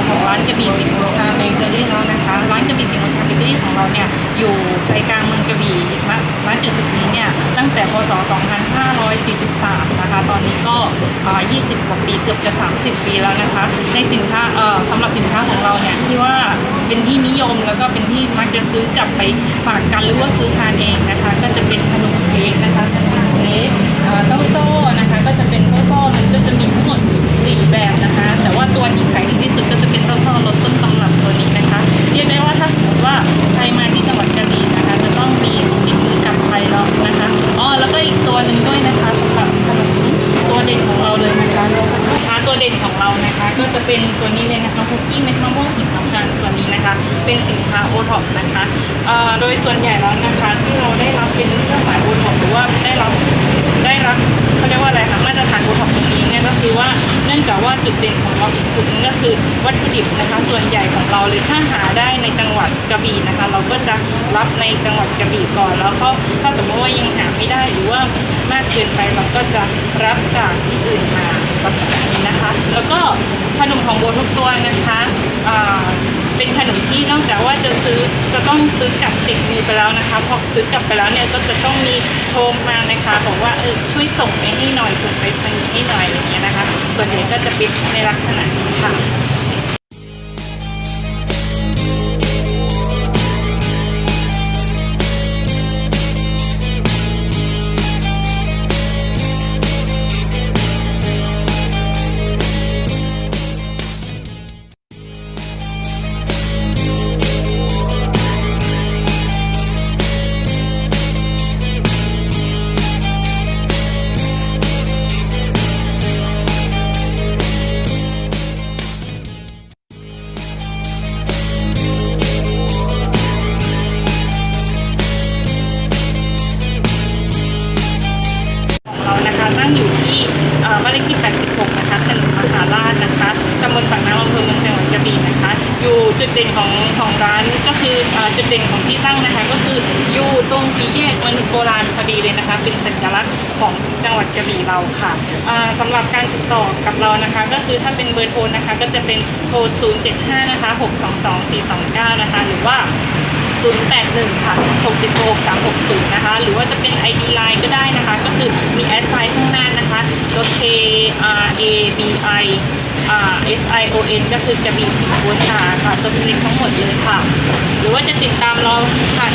องของร้านกระบี่สิงห์โอชาเบเกอรี่แล้วนะคะร้านกระบี่สิงห์โอชาเบเกอรี่ของเราเนี่ยอยู่ใจกลางเมืองกระบี่ร้านจุดจุดนี้เนี่ยตั้งแต่พศ 2543 นะคะ ตอนนี้ก็ 20 กว่าปีเกือบจะ 30 ปีแล้วนะคะ ในสินค้าเออสำหรับสินค้าของเราเนี่ยที่ว่าเป็นที่นิยมแล้วก็เป็นที่มักจะซื้อกลับไปฝากกันหรือว่าซื้อทานเองนะคะ ก็จะเป็นขนมเค้กนะคะขนมเค้กเต้าโซ่นะคะ ก็จะเป็นเต้าโซ่มันก็จะ เป็นตัวนี้เลยนะคะคุกกี้เม็ดมะม่วงหิมพานต์ตัวนี้นะคะ เป็นสินค้าโอท็อปนะคะโดยส่วนใหญ่แล้วนะคะที่เราได้รับเป็นเครื่องหมายโอท็อปหรือว่าได้รับได้รับเขาเรียกว่าอะไรคะมาตรฐานโอท็อปตรงนี้เนี่ยก็คือว่าเนื่องจากว่าจุดเด่นของเราอีกจุดหนึงก็คือวัตถุดิบนะคะ ส่วนใหญ่ของเราเลยถ้าหาได้ในจังหวัดกระบี่นะคะ เราก็จะรับในจังหวัดกระบี่ก่อนแล้วก็ถ้าสมมติว่ายังหาไม่ได้หรือว่ามากเกินไปเราก็จะรับจากที่อื่นมาประสานนะคะ แล้วก็ ของโบทุกตัวนะคะเป็นขนมที่นอกจากว่าจะซื้อจะต้องซื้อกลับสิกมือไปแล้วนะคะ พอซื้อกลับไปแล้วเนี่ยก็จะต้องมีโทรมานะคะบอกว่าเออช่วยส่งไปให้หน่อยส่งไปทางนี้ให้หน่อยอะไรเงี้ยนะคะ ส่วนใหญ่ก็จะเป็นในลักษณะนี้ค่ะ น้ำอำเภอเมืองจังหวัดกระบี่นะคะ อยู่จุดเด่นของของร้านก็คือจุดเด่นของที่ตั้งนะคะ ก็คืออยู่ตรงสี่แยก โบราณพอดีเลยนะคะเป็นสัญลักษณ์ของจังหวัดกระบี่เราค่ะอ่าสำหรับการติดต่อกับเรานะคะ ก็คือถ้าเป็นเบอร์โทรนะคะ ก็จะเป็นโทร 075 นะคะ 622 429 นะคะ หรือว่า 081 ค่ะ 676 360นะคะ หรือว่าจะเป็น ID Line ก็ได้นะคะ ก็คือมีแอดไซน์ข้างหน้านะคะ K R A B I R S I O N ก็คือกระบี่สิงห์บัวชาค่ะตัวเล็กทั้งหมดเลยค่ะ หรือว่าจะติดตามเราผ่าน